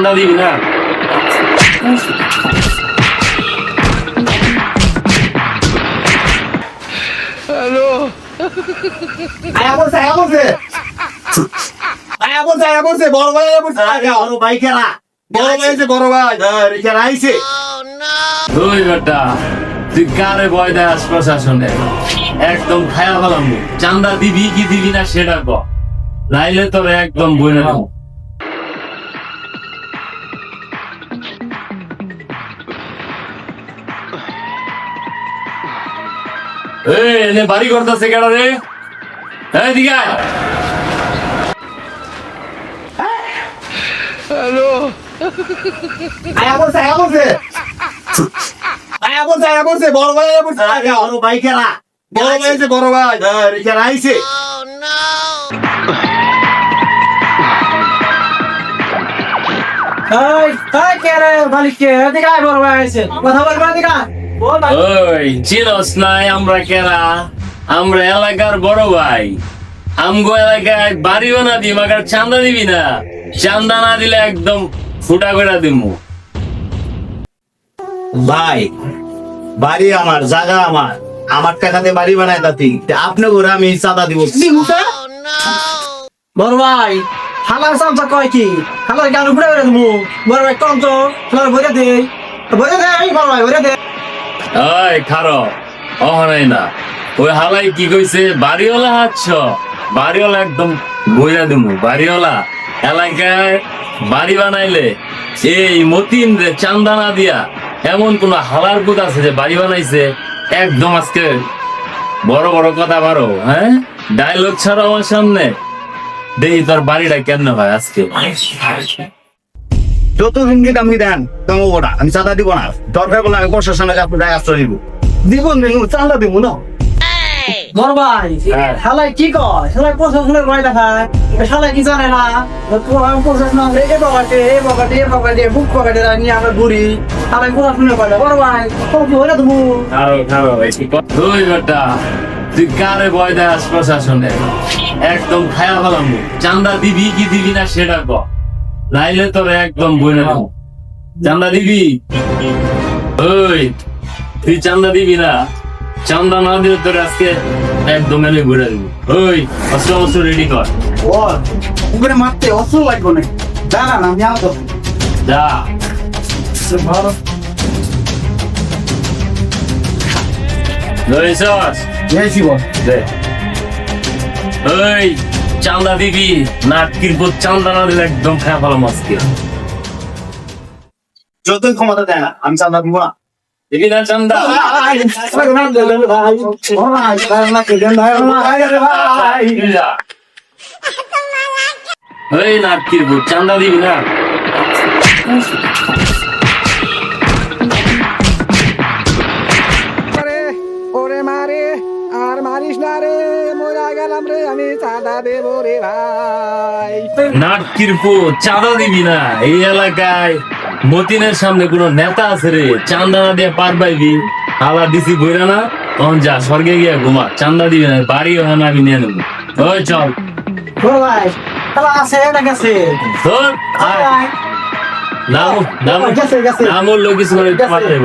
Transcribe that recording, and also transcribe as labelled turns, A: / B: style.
A: না কারে একদম খায়া ফেলাম চান্দা দিবি কি দিবি না সেটা ক তোর একদম বইনে দেবো এনে বাড়ি করতেছে কেডা রে? এই দিকে আয়।
B: আয়া বলছে আয়া বলছে। আয়া বলছে আয়া বলছে বড় ভাই আয়া বলছে। আয়া বড় ভাই বড় ভাই আছে বড় ভাই। কেনা আইছে?
C: এই এই কে রে মালিককে এদিকে আয় বড় ভাই আইছে। কথা বলবা এদিকে
A: ওই চিনস নাই আমরা কেরা? আমরা এলাকার বড় ভাই। আমগো এলাকায় বাড়ি বানা দিই মাগার চান্দা দিবি না? চান্দা না দিলে একদম ফুটা করে দিমু।
B: ভাই বাড়ি আমার জায়গা আমার। আমার টাকাতে বাড়ি বানায় তাতি আপনি করে আমি চাঁদা দিব।
C: বড় ভাই হালার চামচা কয় কি? হালার গান উপরে বেড়ে দেবো। বড় ভাই কম তো হালার ভরে দে। ভরে দে বড় ভাই ভরে দে।
A: ওই খারো অহনাই না। ওই হালাই কি কইছে? বাড়িওয়ালা হাঁটছ? বাড়িওয়ালা একদম বইরা দিমু। বাড়িওয়ালা, এলাকায় বাড়ি বানাইলে এই মতিন রে চান্দা না দিয়া এমন কোন হালার পুত আছে যে বাড়ি বানাইছে? একদম আজকে বড় বড় কথা পারো হ্যাঁ? ডায়লগ ছাড়া আমার সামনে। দেখি তোর বাড়িটা কেন হয় আজকে?
B: যত দিনকে দামি দেন তুমি ওটা আমি চাঁদা দিব না। দরকার বলে আমি প্রশাসনের কাছে আপনার আশ্রয় দিব দিব না চাঁদা দিব না।
C: বড় ভাই
A: হ্যাঁ।
C: কি কয়? হালাই প্রশাসনের ভয় দেখায়। হালাই কি জানে না? প্রশাসন এ বাবাটে এ বাবাটে এ বাবাটে বুক পকেটে নিয়ে আমরা ঘুরি। হালাই প্রশাসনের ভয় দেখায়। বড় ভাই
A: দুই তুই কারে ভয় দেয় প্রশাসনে? একদম খায়া ফেলাম। চান্দা দিবি কি দিবি না সেটা ক নাইলে তোর একদম বইনে দেবো। চান্দা দিবি? ওই তুই চান্দা দিবি না। চান্দা না দিলে তোর আজকে একদম এনে ঘুরে দিব। ওই অস্ত্র অস্ত্র রেডি কর।
B: উপরে মারতে অস্ত্র লাগবে না দাঁড়া না আমি আহত
A: যা।
B: ভালো।
A: ধরেছস
B: দিয়েছি বল।
A: দে। ওই চান্দা দিবি নাটকির পর চান্দা না দিলে একদম খায়া ফেলাম আজকে।
B: যতই ক্ষমতা দেয় না আমি চাঁদা দিব না।
A: দিবি না চান্দা? চান্দা দিবি না?
C: ওরে ওরে মারে আর মারিস না রে। গেলাম রে আমি চাঁদা দেব রে ভাই।
A: নাটকির পো চাঁদা দিবি না। এই এলাকায় মতিনের সামনে কোন নেতা আছে রে চান্দা না দিয়ে পার পাইবি। আলা দিছি বইরা না তখন যা স্বর্গে গিয়া ঘুমা চান্দা দিবি না বাড়ি ওখানে আমি নিয়ে নেব। ওই চল।
C: ভাই তাহলে আছে এটা গেছে।
A: তোর আয়। নাম নাম। নাম লোক কিছু করে
C: এই, এই।